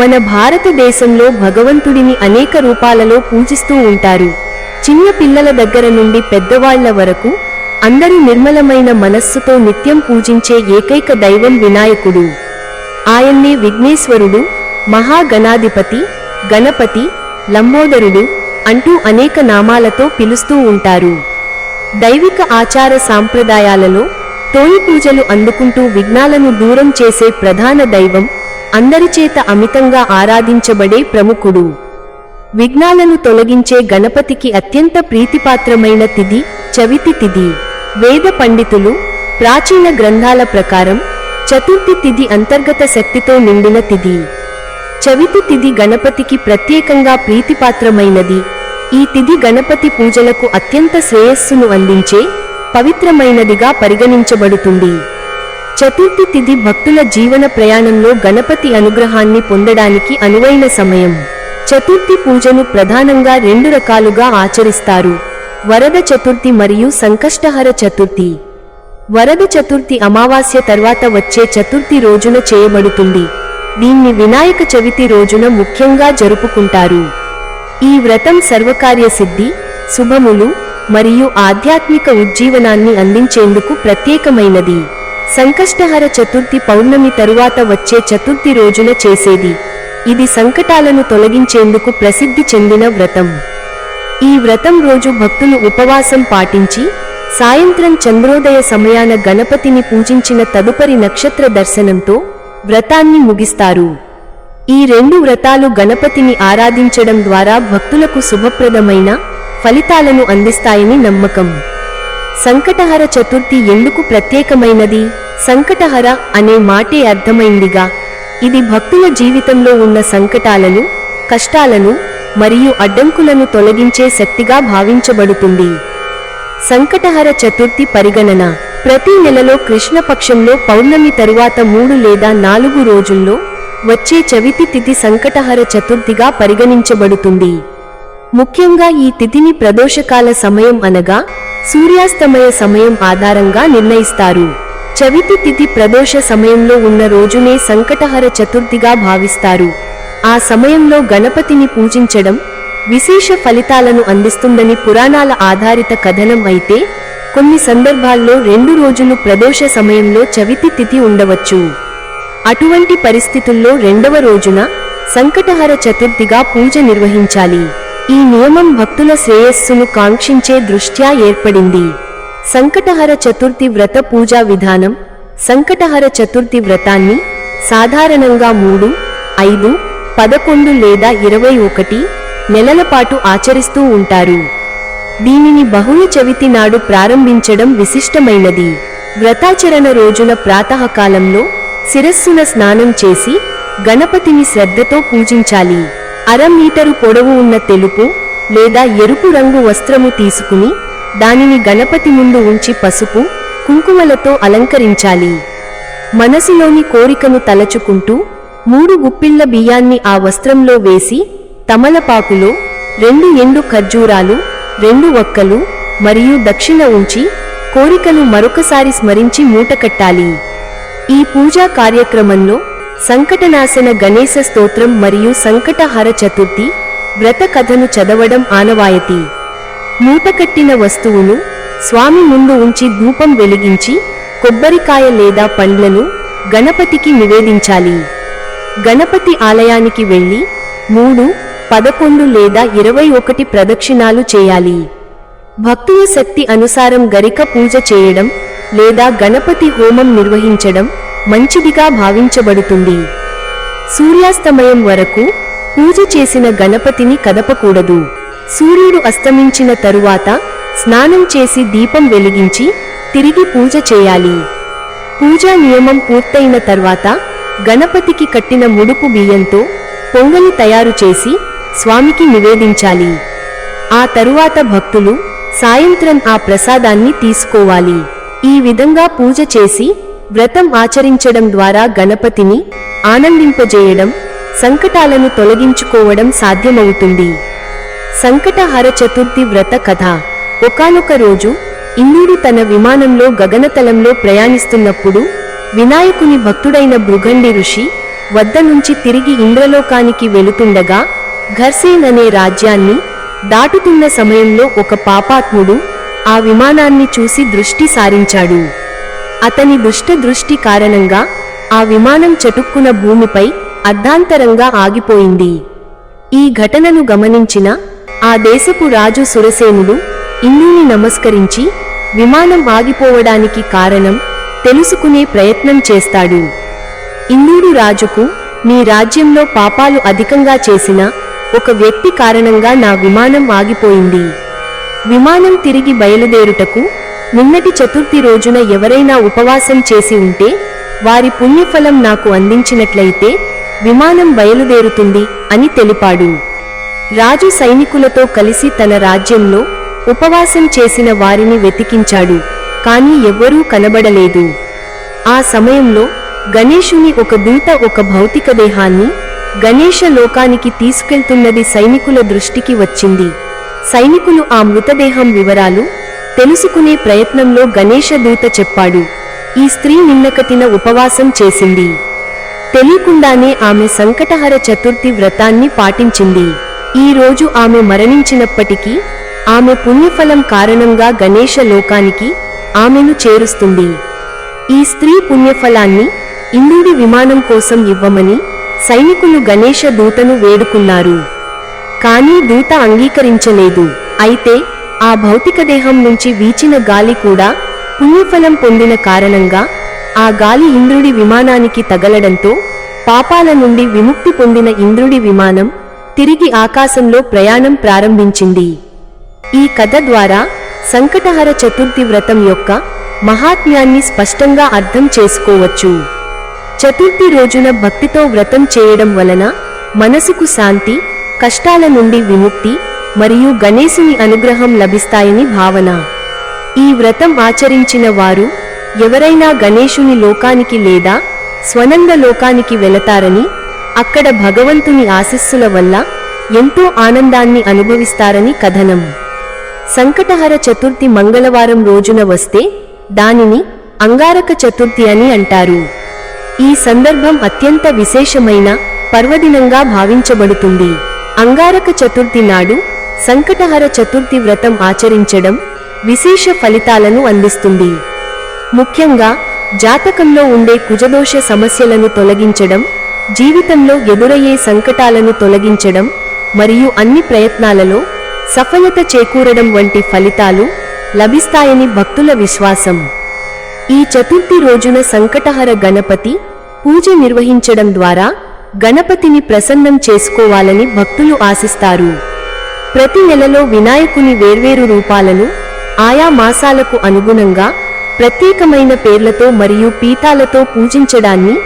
మన భారతదేశంలో భగవంతుడిని అనేక రూపాలలో పూజిస్తూ ఉంటారు. చిన్న పిల్లల దగ్గర నుండి పెద్దవాళ్ళ వరకు అందరూ నిర్మలమైన మనస్సుతో నిత్యం పూజించే ఏకైక దైవం వినాయకుడు. ఆయన్నే విఘ్నేశ్వరుడు మహాగణాధిపతి గణపతి లంబోదరుడు అంటూ అనేక నామాలతో పిలుస్తూ ఉంటారు. దైవిక ఆచార సాంప్రదాయాలలో తోయి పూజలు అందుకుంటూ విఘ్నాలను దూరం చేసే ప్రధాన దైవం అందరిచేత అమితంగా ఆరాధించబడే ప్రముఖుడు. విఘ్నాలను తొలగించే గణపతికి అత్యంత ప్రీతిపాత్రమైన తిథి చవితి తిథి. వేద పండితులు ప్రాచీన గ్రంథాల ప్రకారం చతుర్థి తిథి అంతర్గత శక్తితో నిండిన తిథి. చవితి తిథి గణపతికి ప్రత్యేకంగా ప్రీతిపాత్రమైనది. ఈ తిథి గణపతి పూజలకు అత్యంత శ్రేయస్సును అందించే పవిత్రమైనదిగా పరిగణించబడుతుంది. చతుర్థి తిథి భక్తుల జీవన ప్రయాణంలో గణపతి అనుగ్రహాన్ని పొందడానికి అనువైన సమయం. చతుర్థి పూజను ప్రధానంగా రెండు రకాలుగా ఆచరిస్తారు. వరద చతుర్థి మరియు సంకష్టహర చతుర్థి. వరద చతుర్థి అమావాస్య తర్వాత వచ్చే చతుర్థి రోజున చేయబడుతుంది. దీన్ని వినాయక చవితి రోజున ముఖ్యంగా జరుపుకుంటారు. ఈ వ్రతం సర్వకార్య సిద్ధి శుభములు మరియు ఆధ్యాత్మిక ఉజ్జీవనాన్ని అందించేందుకు ప్రత్యేకమైనది. సంకష్టహర చతుర్థి పౌర్ణమి తరువాత వచ్చే చతుర్థి రోజున చేసేది. ఇది సంకటాలను తొలగించేందుకు ప్రసిద్ధి చెందిన వ్రతం. ఈ వ్రతం రోజు భక్తులు ఉపవాసం పాటించి సాయంత్రం చంద్రోదయ సమయాన గణపతిని పూజించిన తదుపరి నక్షత్ర దర్శనంతో వ్రతాన్ని ముగిస్తారు. ఈ రెండు వ్రతాలు గణపతిని ఆరాధించడం ద్వారా భక్తులకు శుభప్రదమైన ఫలితాలను అందిస్తాయని నమ్మకం. సంకటహర చతుర్థి ఎందుకు ప్రత్యేకమైనది? సంకటహర అనే మాటే అర్థమైందిగా. ఇది భక్తుల జీవితంలో ఉన్న సంకటాలను కష్టాలను మరియు అడ్డంకులను తొలగించే శక్తిగా భావించబడుతుంది. సంకటహర చతుర్థి పరిగణన. ప్రతి నెలలో కృష్ణపక్షంలో పౌర్ణమి తరువాత మూడు లేదా నాలుగు రోజుల్లో వచ్చే చవితి తిథి సంకటహర చతుర్థిగా పరిగణించబడుతుంది. ముఖ్యంగా ఈ తిథిని ప్రదోషకాల సమయం అనగా సూర్యాస్తమయ సమయం ఆధారంగా నిర్ణయిస్తారు. చవితి తిథి ప్రదోష సమయంలో ఉన్న రోజునే సంకటహర చతుర్థిగా భావిస్తారు. ఆ సమయంలో గణపతిని పూజించడం విశేష ఫలితాలను అందిస్తుందని పురాణాల ఆధారిత కథనం అయితే కొన్ని సందర్భాల్లో రెండు రోజులు ప్రదోష సమయంలో చవితి తిథి ఉండవచ్చు. అటువంటి పరిస్థితుల్లో రెండవ రోజున సంకటహర చతుర్థిగా పూజ నిర్వహించాలి. ఈ నియమం భక్తుల శ్రేయస్సును కాంక్షించే దృష్ట్యా ఏర్పడింది. సంకటహర చతుర్థి వ్రత పూజా విధానం సంకటహర చతుర్థి వ్రతాన్ని సాధారణంగా మూడు ఐదు పదకొండు లేదా ఇరవై ఒకటి నెలల పాటు ఆచరిస్తూ ఉంటారు. దీనిని బహుళ చవితి నాడు ప్రారంభించడం విశిష్టమైనది. వ్రతాచరణ రోజున ప్రాతకాలంలో శిరస్సున స్నానం చేసి గణపతిని శ్రద్ధతో పూజించాలి. అర మీటరు పొడవు ఉన్న తెలుపు లేదా ఎరుపు రంగు వస్త్రము తీసుకుని దానిని గణపతి ముందు ఉంచి పసుపు కుంకుమలతో అలంకరించాలి. మనసులోని కోరికను తలచుకుంటూ మూడు గుప్పిళ్ళ బియ్యాన్ని ఆ వస్త్రంలో వేసి తమలపాకులో రెండు ఎండు ఖర్జూరాలు రెండు ఒక్కలు మరియు దక్షిణ ఉంచి కోరికను మరొకసారి స్మరించి మూటకట్టాలి ఈ పూజా కార్యక్రమంలో సంకటనాశన గణేశ స్తోత్రం మరియు సంకటహర చతుర్థి వ్రత కథను చదవడం ఆనవాయతీ. మూటకట్టిన వస్తువును స్వామి ముందు ఉంచి ధూపం వెలిగించి కొబ్బరికాయ లేదా పండ్లను గణపతికి నివేదించాలి. గణపతి ఆలయానికి వెళ్ళి మూడు పదకొండు లేదా ఇరవై ఒకటి ప్రదక్షిణాలు చేయాలి. భక్తుల శక్తి అనుసారం గరిక పూజ చేయడం లేదా గణపతి హోమం నిర్వహించడం మంచిదిగా భావించబడుతుంది. సూర్యాస్తమయం వరకు పూజ చేసిన గణపతిని కదపకూడదు. సూర్యుడు అస్తమించిన తరువాత స్నానం చేసి దీపం వెలిగించి తిరిగి పూజ చేయాలి. పూజా నియమం పూర్తయిన తర్వాత గణపతికి కట్టిన ముడుపు బియ్యంతో పొంగలి తయారు చేసి స్వామికి నివేదించాలి. ఆ తరువాత భక్తులు సాయంత్రం ఆ ప్రసాదాన్ని తీసుకోవాలి. ఈ విధంగా పూజ చేసి వ్రతం ఆచరించడం ద్వారా గణపతిని ఆనందింపజేయడం సంకటాలను తొలగించుకోవడం సాధ్యమవుతుంది. సంకటహర చతుర్థి వ్రత కథ. ఒకనొక రోజు ఇంద్రుడు తన విమానంలో గగనతలంలో ప్రయాణిస్తున్నప్పుడు వినాయకుని భక్తుడైన భృగండి ఋషి వద్ద నుంచి తిరిగి ఇంద్రలోకానికి వెళుతుండగా ఘర్సేన్ అనే రాజ్యాన్ని దాటుతున్న సమయంలో ఒక పాపాత్ముడు ఆ విమానాన్ని చూసి దృష్టి సారించాడు. అతని దుష్ట దృష్టి కారణంగా ఆ విమానం చటుక్కున భూమిపై అర్ధాంతరంగా ఆగిపోయింది. ఈ ఘటనను గమనించిన ఆ దేశపు రాజు సురసేనుడు ఇంద్రుని నమస్కరించి విమానం ఆగిపోవడానికి కారణం తెలుసుకునే ప్రయత్నం చేస్తాడు. ఇంద్రుడు రాజుకు నీ రాజ్యంలో పాపాలు అధికంగా చేసిన ఒక వ్యక్తి కారణంగా నా విమానం ఆగిపోయింది. విమానం తిరిగి బయలుదేరుటకు నిన్నటి చతుర్థి రోజున ఎవరైనా ఉపవాసం చేసి ఉంటే వారి పుణ్యఫలం నాకు అందించినట్లయితే విమానం బయలుదేరుతుంది అని తెలిపాడు. రాజు సైనికులతో కలిసి తన రాజ్యంలో ఉపవాసం చేసిన వారిని వెతికించాడు కాని ఎవ్వరూ కనబడలేదు. ఆ సమయంలో గణేశుని ఒక దూత ఒక భౌతిక దేహాన్ని గణేశ లోకానికి తీసుకెళ్తున్నది సైనికుల దృష్టికి వచ్చింది. సైనికులు ఆ మృతదేహం వివరాలు తెలుసుకునే ప్రయత్నంలో గణేశ దూత చెప్పాడు ఈ స్త్రీ నిన్నకతిన ఉపవాసం చేసింది. తెలియకుండానే ఆమె సంకటహర చతుర్థి వ్రతాన్ని పాటించింది. ఈ రోజు ఆమె మరణించినప్పటికీ ఆమె పుణ్యఫలం కారణంగా గణేశ లోకానికి ఆమెను చేరుస్తుంది. ఈ స్త్రీ పుణ్యఫలాన్ని ఇంద్రుడి విమానం కోసం ఇవ్వమని సైనికులు గణేశ దూతను వేడుకున్నారు. కానీ దూత అంగీకరించలేదు. అయితే ఆ భౌతిక దేహం నుంచి వీచిన గాలి కూడా పుణ్యఫలం పొందిన కారణంగా ఆ గాలి ఇంద్రుడి విమానానికి తగలడంతో పాపాల నుండి విముక్తి పొందిన ఇంద్రుడి విమానం తిరిగి ఆకాశంలో ప్రయాణం ప్రారంభించింది. ఈ కథ ద్వారా సంకటహర చతుర్థి వ్రతం యొక్క మహాత్మ్యాన్ని స్పష్టంగా అర్థం చేసుకోవచ్చు. చతుర్థి రోజున భక్తితో వ్రతం చేయడం వలన మనసుకు శాంతి కష్టాల నుండి విముక్తి మరియు గణేశుని అనుగ్రహం లభిస్తాయని భావన. ఈ వ్రతం ఆచరించిన వారు ఎవరైనా గణేశుని లోకానికి లేదా స్వనంద లోకానికి వెళతారని అక్కడ భగవంతుని ఆశస్సుల వల్ల ఎంతో ఆనందాన్ని అనుభవిస్తారని కథనం. సంకటహర చతుర్థి మంగళవారం రోజున వస్తే దానిని అంగారక చతుర్థి అని అంటారు. ఈ సందర్భం అత్యంత విశేషమైన పర్వదినంగా భావించబడుతుంది. అంగారక చతుర్థి నాడు సంకటహర చతుర్థి వ్రతం ఆచరించడం విశేష ఫలితాలను అందిస్తుంది. ముఖ్యంగా జాతకంలో ఉండే కుజదోష సమస్యలను తొలగించడం జీవితంలో ఎదురయ్యే సంకటాలను తొలగించడం మరియు అన్ని ప్రయత్నాలలో సఫలత చేకూరడం వంటి ఫలితాలు లభిస్తాయని భక్తుల విశ్వాసం. ఈ చతుర్థి రోజున సంకటహర గణపతి పూజ నిర్వహించడం ద్వారా గణపతిని ప్రసన్నం చేసుకోవాలని భక్తులు ఆశిస్తారు. ప్రతి నెలలో వినాయకుని వేర్వేరు రూపాలను ఆయా మాసాలకు అనుగుణంగా ప్రత్యేకమైన పేర్లతో మరియు పీఠాలతో పూజించడాన్ని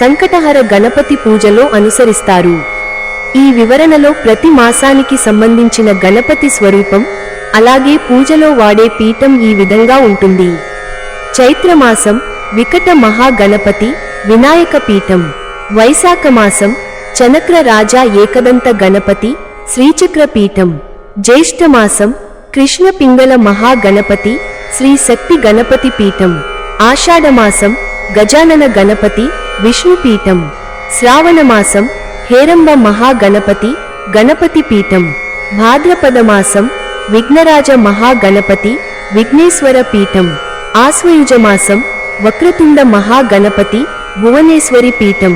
సంకటహర గణపతి పూజలో అనుసరిస్తారు. ఈ వివరణలో ప్రతి మాసానికి సంబంధించిన గణపతి స్వరూపం అలాగే పూజలో వాడే పీఠం ఈ విధంగా ఉంటుంది. చైత్రమాసం వికట మహాగణపతి వినాయక పీఠం. వైశాఖ మాసం చనక్ర రాజా ఏకదంత గణపతి శ్రీచక్రపీఠం జ్యేష్ఠమాసం కృష్ణ పింగళ మహాగణపతి శ్రీ శక్తి గణపతి పీఠం ఆషాఢమాసం గజానన గణపతి విష్ణుపీఠం శ్రావణమాసం హేరంబ మహాగణపతి గణపతి పీఠం భాద్రపదమాసం విఘ్నరాజ మహాగణపతి విఘ్నేశ్వర పీఠం ఆశ్వయుజమాసం వక్రతుండ మహాగణపతి భువనేశ్వరి పీఠం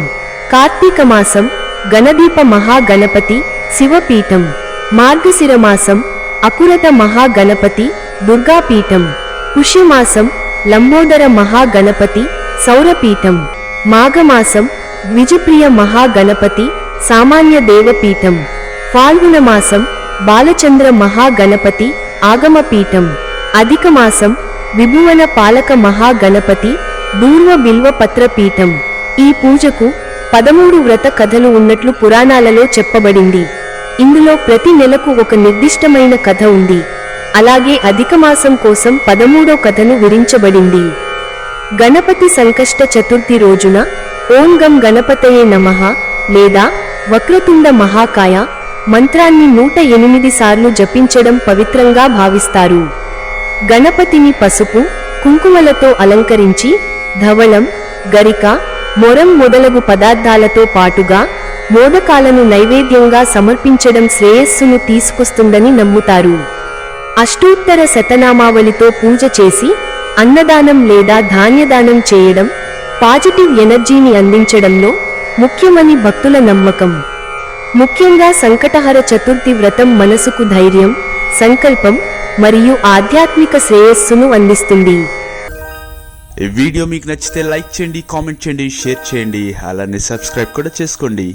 కార్తీక మాసం గణదీప మహాగణపతి శివపీఠం మార్గశిరమాసం అకురత మహాగణపతి దుర్గాపీఠం పుష్యమాసం లంబోదర మహాగణపతి సౌరపీఠం మాఘమాసం ద్విజప్రియ మహాగణపతి సామాన్య దేవపీఠం ఫాల్గుణ మాసం బాలచంద్ర మహాగణపతి ఆగమపీఠం అధిక మాసం విభువన పాలక మహాగణపతి దూర్వ బిల్వ పత్రపీఠం ఈ పూజకు పదమూడు వ్రత కథలు ఉన్నట్లు పురాణాలలో చెప్పబడింది. ఇందులో ప్రతి నెలకు ఒక నిర్దిష్టమైన కథ ఉంది. అలాగే అధిక మాసం కోసం పదమూడో కథను విరించబడింది. గణపతి సంకష్ట చతుర్థి రోజున ఓం గం గణపతయే నమః లేదా వక్రతుండ మహాకాయ మంత్రాన్ని నూట ఎనిమిది సార్లు జపించడం పవిత్రంగా భావిస్తారు. గణపతిని పసుపు కుంకుమలతో అలంకరించి ధవళం గరిక మొరం మొదలగు పదార్థాలతో పాటుగా మోదకాలను నైవేద్యంగా సమర్పించడం శ్రేయస్సును తీసుకొస్తుందని నమ్ముతారు. అష్టోత్తర శతనామావళితో పూజ చేసి అన్నదానం లేదా ధాన్యదానం చేయడం పాజిటివ్ ఎనర్జీని అందించడంలో ముఖ్యమని భక్తుల నమ్మకం. ముఖ్యంగా సంకటహర చతుర్థి వ్రతం మనసుకు ధైర్యం సంకల్పం మరియు ఆధ్యాత్మిక శ్రేయస్సును అందిస్తుంది. ఈ వీడియో మీకు నచ్చితే లైక్ చేయండి కామెంట్ చేయండి షేర్ చేయండి అలానే సబ్స్క్రైబ్ కూడా చేసుకోండి.